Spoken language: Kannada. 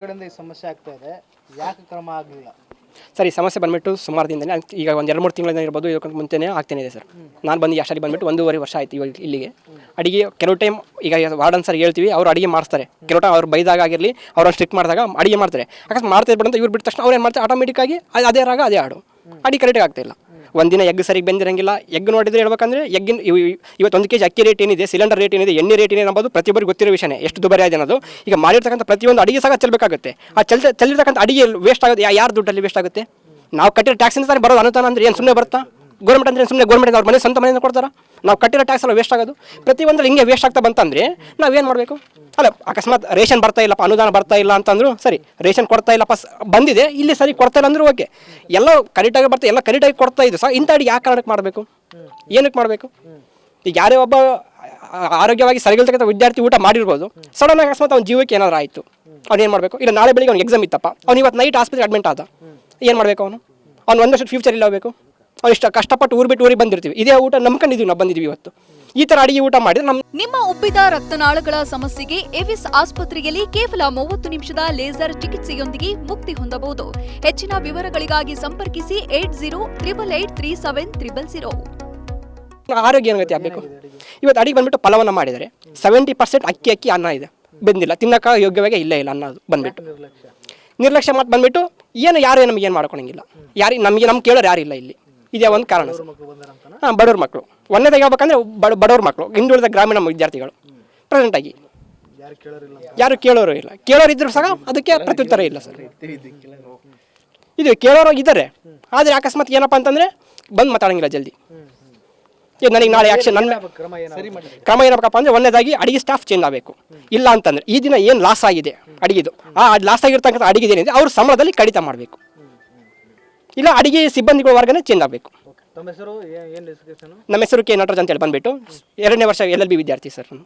ಕಡೆಯಿಂದ ಈ ಸಮಸ್ಯೆ ಆಗ್ತಾ ಇದೆ. ಯಾಕೆ ಕ್ರಮ ಆಗಲಿಲ್ಲ? ಸರ್ ಈ ಸಮಸ್ಯೆ ಬಂದ್ಬಿಟ್ಟು ಸುಮಾರು ದಿನದಲ್ಲಿ ಅದ್- ಈಗ ಒಂದು ಎರಡು ಮೂರು ತಿಂಗಳಿಂದ ಇರ್ಬೋದು ಇದಕ್ಕೆ ಮುಂಚೆನೇ ಆಗ್ತಾನೆ ಇದೆ ಸರ್. ನಾನು ಬಂದು ಅಷ್ಟಾಗಿ ಬಂದ್ಬಿಟ್ಟು ಒಂದೂವರೆ ವರ್ಷ ಆಯ್ತು ಇವಾಗ ಇಲ್ಲಿಗೆ. ಅಡಿಗೆ ಕೆಲವು ಟೈಮ್ ಈಗ ವಾರ್ಡನ್ ಸರ್ ಹೇಳ್ತೀವಿ ಅವ್ರು ಅಡಿಗೆ ಮಾಡ್ತಾರೆ ಕೆಲವು ಟೈಮ್ ಅವ್ರು ಬೈದಾಗ ಆಗಿರಲಿ ಅವ್ರನ್ನ ಸ್ಟ್ರಿಕ್ ಮಾಡಿದಾಗ ಅಡಿಗೆ ಮಾಡ್ತಾರೆ. ಅಕಸ್ಮಾತ್ ಮಾಡ್ತಾ ಇರ್ಬಿಟ್ಟು ಅಂತ ಇವ್ರು ಬಿಟ್ಟ ತಕ್ಷಣ ಅವ್ರು ಏನು ಮಾಡ್ತಾರೆ ಆಟೋಮೆಟಿಕ್ಕಾಗಿ ಅದೇ ರಾಗ ಅದೇ ಹಾಡು. ಅಡಿಗೆ ಕರೆಕ್ಟಾಗಿ ಆಗ್ತಾಯಿಲ್ಲ ಒಂದಿನ ಎಗ್ ಸರಿಗೆ ಬೆಂದಿರಂಗಿಲ್ಲ. ಎಗ್ ನೋಡಿದ್ರೆ ಹೇಳ್ಬೇಕಂದ್ರೆ ಎಗ್ಗಿನ ಇವತ್ತು ಒಂದು ಕೆ ಜಿ ಅಕ್ಕಿ ರೇಟ್ ಏನಿದೆ ಸಿಲಿಂಡರ್ ರೇಟ್ ಏನಿದೆ, ಎಣ್ಣೆ ರೇಟ್ ಏನಿದೆ ಅನ್ನೋದು ಪ್ರತಿಯೊಬ್ಬರಿಗೆ ಗೊತ್ತಿರೋ ವಿಷಯನೇ. ಎಷ್ಟು ದುಬಾರಿ ಆಗಿದೆ ಅನ್ನೋದು. ಈಗ ಮಾಡಿರ್ತಕ್ಕಂಥ ಪ್ರತಿಯೊಂದು ಅಡಿಗೆ ಸಹ ಚೆಲ್ಲಬೇಕಾಗುತ್ತೆ ಆ ಚೆಲ್ ಚೆಲ್ಲಿರ್ತಕ್ಕಂಥ ಅಡಿಗೆ ವೇಸ್ಟ್ ಆಗುತ್ತೆ ಯಾರು ದುಡ್ಡಲ್ಲಿ ವೇಸ್ಟ್ ಆಗುತ್ತೆ? ನಾವು ಕಟ್ಟಿರೋ ಟ್ಯಾಕ್ಸಿಂದ ಬರೋದು ಅನುದಾನ ಅಂದ್ರೆ ಏನು ಸುಮ್ಮನೆ ಬರುತ್ತಾ? ಗೌರ್ಮೆಂಟ್ ಅಂದರೆ ಸುಮ್ಮನೆ ಗೌರ್ಮೆಂಟ್ ಅವ್ರ ಮನೆ ಸ್ವಂತ ಮನೆಯಿಂದ ಕೊಡ್ತಾರ? ನಾವು ಕಟ್ಟಿರೋ ಟ್ಯಾಕ್ಸ್ ಎಲ್ಲ ವೇಸ್ಟ್ ಆಗೋದು. ಪ್ರತಿಯೊಂದಲ್ಲಿ ಹಿಂಗೆ ವೇಸ್ಟ್ ಆಗ್ತಾ ಬಂತಂದ್ರೆ ನಾವೇನು ಮಾಡಬೇಕು? ಅಲ್ಲ, ಅಕಸ್ಮಾತ್ ರೇಷನ್ ಬರ್ತಾ ಇಲ್ಲಪ್ಪ, ಅನುದಾನ ಬರ್ತಾ ಇಲ್ಲ ಅಂತಂದ್ರು ಸರಿ, ರೇಷನ್ ಕೊಡ್ತಾ ಇಲ್ಲಪ್ಪ ಬಂದಿದೆ, ಇಲ್ಲಿ ಸರಿ ಕೊಡ್ತಾ ಇಲ್ಲ ಅಂದ್ರೂ ಓಕೆ ಎಲ್ಲ ಕರೆಕ್ಟಾಗಿ ಬರ್ತಾ, ಎಲ್ಲ ಕರೆಕ್ಟಾಗಿ ಕೊಡ್ತಾ ಇದೆ ಸಹ ಇಂಥ ಯಾವ ಕಾರಣಕ್ಕೆ ಮಾಡಬೇಕು? ಏನಕ್ಕೆ ಮಾಡಬೇಕು? ಈಗ ಯಾರೇ ಒಬ್ಬ ಆರೋಗ್ಯವಾಗಿ ಸರಿಗಿಲ್ತಕ್ಕಂಥ ವಿದ್ಯಾರ್ಥಿ ಊಟ ಮಾಡಿರ್ಬೋದು ಸಡನ್ ಅಕಸ್ಮಾತ್ ಅವ್ನ ಜೀವಕ್ಕೆ ಏನಾದ್ರು ಆಯಿತು. ಅವ್ನು ಏನು ಮಾಡಬೇಕು? ಇಲ್ಲ, ನಾಳೆ ಬೆಳಿಗ್ಗೆ ಅವ್ನು ಎಕ್ಸಾಮ್ ಇತ್ತಪ್ಪ. ಅವ್ನು ಇವತ್ತು ನೈಟ್ ಆಸ್ಪತ್ರೆ ಅಡ್ಮಿಟ್ ಆದ. ಏನು ಮಾಡಬೇಕು ಅವನು? ಅವ್ನು ಒಂದಷ್ಟು ಫ್ಯೂಚರ್ ಇಲ್ಲ ಹೋಗಬೇಕು ಇಷ್ಟ ಕಷ್ಟಪಟ್ಟು ಊರು ಬಿಟ್ಟು ಊರಿಗೆ ಬಂದಿರ್ತೀವಿ. ಇದೇ ಊಟ ನಂಬ್ಕೊಂಡಿದ್ದೀವಿ ನಾವು ಬಂದಿದ್ವಿ ಇವತ್ತು. ಈ ತರ ಅಡಿಗೆ ಊಟ ಮಾಡಿದ್ರೆ ನಮ್ಮ ನಿಮ್ಮ ಉಬ್ಬಿದ ರಕ್ತನಾಳಗಳ ಸಮಸ್ಯೆಗೆ ಎವಿಸ್ ಆಸ್ಪತ್ರೆಯಲ್ಲಿ ಕೇವಲ ಮೂವತ್ತು ನಿಮಿಷದ ಲೇಸರ್ ಚಿಕಿತ್ಸೆಯೊಂದಿಗೆ ಮುಕ್ತಿ ಹೊಂದಬಹುದು. ಹೆಚ್ಚಿನ ವಿವರಗಳಿಗಾಗಿ ಸಂಪರ್ಕಿಸಿ eight zero triple eight three seven triple zero. ಆರೋಗ್ಯ ಏನಾಗುತ್ತೆ ಆಗಬೇಕು? ಇವತ್ತು ಅಡಿಗೆ ಬಂದ್ಬಿಟ್ಟು ಫಲವನ್ನು ಮಾಡಿದರೆ ಸೆವೆಂಟಿ ಪರ್ಸೆಂಟ್ ಅಕ್ಕಿ ಅಕ್ಕಿ ಅನ್ನ ಇದೆ. ಬೆಂದಿಲ್ಲ. ತಿನ್ನಕ್ಕೆ ಯೋಗ್ಯವಾಗಿ ಇಲ್ಲ ಇಲ್ಲ ಅನ್ನ ಅದು ಬಂದ್ಬಿಟ್ಟು. ನಿರ್ಲಕ್ಷ್ಯ. ಮಾತು ಬಂದ್ಬಿಟ್ಟು ಏನು ಯಾರು ನಮಗೆ ಏನು ಮಾಡ್ಕೊಳಂಗಿಲ್ಲ. ಯಾರಿಗೆ ನಮಗೆ ನಮ್ಗೆ ಕೇಳೋರು ಯಾರು ಇಲ್ಲ ಇಲ್ಲಿ. ಇದೇ ಒಂದು ಕಾರಣ ಸರ್. ಹಾಂ ಬಡವ್ರ ಮಕ್ಕಳು ಒಂದನೇದಾಗಿ ಹೇಳ್ಬೇಕಂದ್ರೆ ಬಡ ಬಡವ್ರ ಮಕ್ಕಳು ಹಿಂದುಳಿದ ಗ್ರಾಮೀಣ ವಿದ್ಯಾರ್ಥಿಗಳು. ಪ್ರೆಸೆಂಟಾಗಿ ಯಾರು ಕೇಳೋರಿಲ್ಲ ಯಾರು ಕೇಳೋರು ಇಲ್ಲ. ಕೇಳೋರು ಇದ್ರು ಸಹ ಅದಕ್ಕೆ ಪ್ರತ್ಯುತ್ತರ ಇಲ್ಲ ಸರ್. ಇದು ಕೇಳೋರು ಇದ್ದಾರೆ. ಆದರೆ ಅಕಸ್ಮಾತ್ ಏನಪ್ಪ ಅಂತಂದರೆ ಬಂದು ಮಾತಾಡಂಗಿಲ್ಲ ಜಲ್ದಿ. ಈಗ ನನಗೆ ನಾಳೆ ಆ್ಯಕ್ಷನ್ ನನ್ನ ಕ್ರಮ ಏನಪ್ಪ ಏನಬೇಕಪ್ಪ ಅಂದರೆ ಒಂದೇದಾಗಿ ಅಡಿಗೆ ಸ್ಟಾಫ್ ಚೇಂಜ್ ಆಗಬೇಕು. ಇಲ್ಲ ಅಂತಂದರೆ ಈ ದಿನ ಏನು ಲಾಸ್ ಆಗಿದೆ ಅಡಿಗೆದು? ಆ ಲಾಸ್ ಆಗಿರ್ತಕ್ಕಂಥ ಅಡಿಗೆ ಏನಿದೆ ಅವ್ರ ಸಂಬಳದಲ್ಲಿ ಕಡಿತ ಮಾಡಬೇಕು. ಇಲ್ಲ ಅಡಿಗೆ ಸಿಬ್ಬಂದಿಗಳ ವರ್ಗನೇ ಚೇಂಜ್ ಆಗಬೇಕು. ನಮ್ಮ ಹೆಸರು ಕೆ ನಟರಾಜ್ ಅಂತೇಳಿ ಬಂದ್ಬಿಟ್ಟು. ಎರಡನೇ ವರ್ಷ ಎಲ್ ಎಲ್ ಬಿ ವಿದ್ಯಾರ್ಥಿ ಸರ್ ನಾನು.